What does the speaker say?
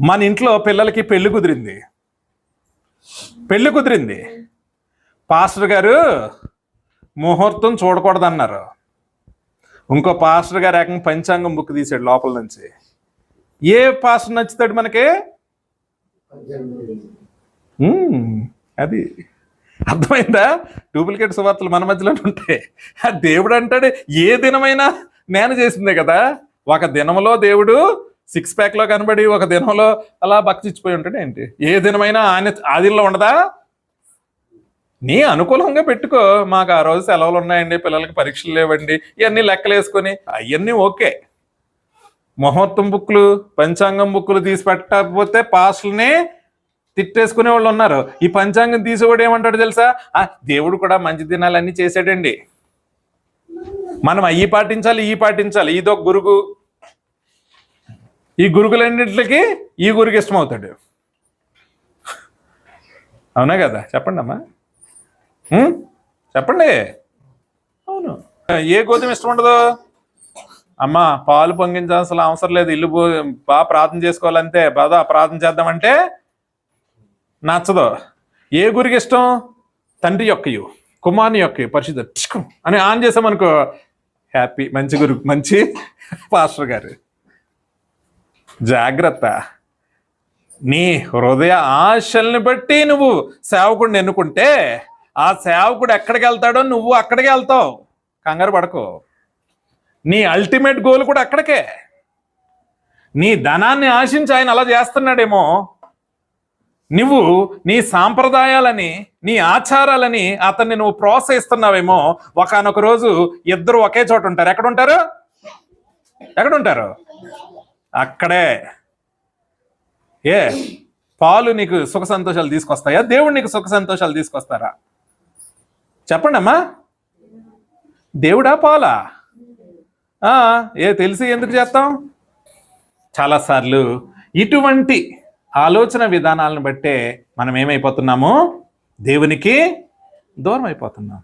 మన ఇంట్లో పిల్లలకి పెళ్ళి కుదిరింది. పెళ్ళి కుదిరింది. పాస్టర్ గారు ముహూర్తం చూడకూడదన్నారు. ఇంకో పాస్టర్ గారు ఏకంగా పంచాంగం బుక్ తీసాడు లోపల నుంచి. ఏ పాస్టర్ నచ్చుతాడు మనకి? అది. అర్థమైందా? డూప్లికేట్ సువార్తలు మన మధ్యలోనే ఉంటాయి. ఆ దేవుడు అంటాడు ఏ దినమైనా నేను చేసిందే కదా. ఒక దినములో దేవుడు సిక్స్ ప్యాక్లో కనబడి ఒక దినంలో అలా భక్తిచ్చిపోయి ఉంటాడు ఏంటి? ఏ దినమైనా ఆని ఆదిలో ఉండదా? నీ అనుకూలంగా పెట్టుకో. మాకు ఆ రోజు సెలవులు ఉన్నాయండి పిల్లలకి పరీక్షలు లేవండి ఇవన్నీ లెక్కలు వేసుకొని అవన్నీ ఓకే. ముహూర్తం బుక్లు పంచాంగం బుక్లు తీసి పెట్టకపోతే పాస్టల్ని తిట్టేసుకునే వాళ్ళు ఉన్నారు. ఈ పంచాంగం తీసేవాడు ఏమంటాడు తెలుసా? ఆ దేవుడు కూడా మంచి దినాలన్నీ చేశాడండి. మనం అయ్యి పాటించాలి ఈ పాటించాలి. ఇదొక గురుగు ఈ గురుకులన్నింటికి ఈ గురుగు ఇష్టమవుతాడు. అవునా కదా? చెప్పండి అమ్మా. చెప్పండి. అవును. ఏ గోధుమ ఇష్టం ఉండదు? అమ్మా పాలు పొంగించాల్సిన అవసరం లేదు. ఇల్లు పో- బాగా ప్రార్థన చేసుకోవాలంతే బాగా ప్రార్థన చేద్దామంటే నచ్చదు. ఏ గురికి ఇష్టం? తండ్రి యొక్కయు కుమారుని యొక్క పరిశుద్ధ అని ఆన్ చేసామనుకో హ్యాపీ మంచి గురు మంచి పాస్టర్ గారు. జాగ్రత్త. నీ హృదయ ఆశల్ని బట్టి నువ్వు సేవకుడిని ఎన్నుకుంటే ఆ సేవకుడు ఎక్కడికి వెళ్తాడో నువ్వు అక్కడికి వెళ్తావు. కంగారు పడకు. నీ అల్టిమేట్ గోల్ కూడా అక్కడికే. నీ ధనాన్ని ఆశించి ఆయన అలా చేస్తున్నాడేమో. నువ్వు నీ సాంప్రదాయాలని నీ ఆచారాలని అతన్ని నువ్వు ప్రోత్సహిస్తున్నావేమో. ఒకనొక రోజు ఇద్దరు ఒకే చోట ఉంటారు. ఎక్కడ ఉంటారు ఎక్కడ ఉంటారు అక్కడే. ఏ పాలు నీకు సుఖ సంతోషాలు తీసుకొస్తాయా? దేవుడు నీకు సుఖ సంతోషాలు తీసుకొస్తారా? చెప్పండి అమ్మా దేవుడా పాలా? ఏ తెలిసి ఎందుకు చేస్తాం? చాలాసార్లు ఇటువంటి ఆలోచన విధానాలను బట్టే మనం ఏమైపోతున్నాము? దేవునికి దూరం అయిపోతున్నాం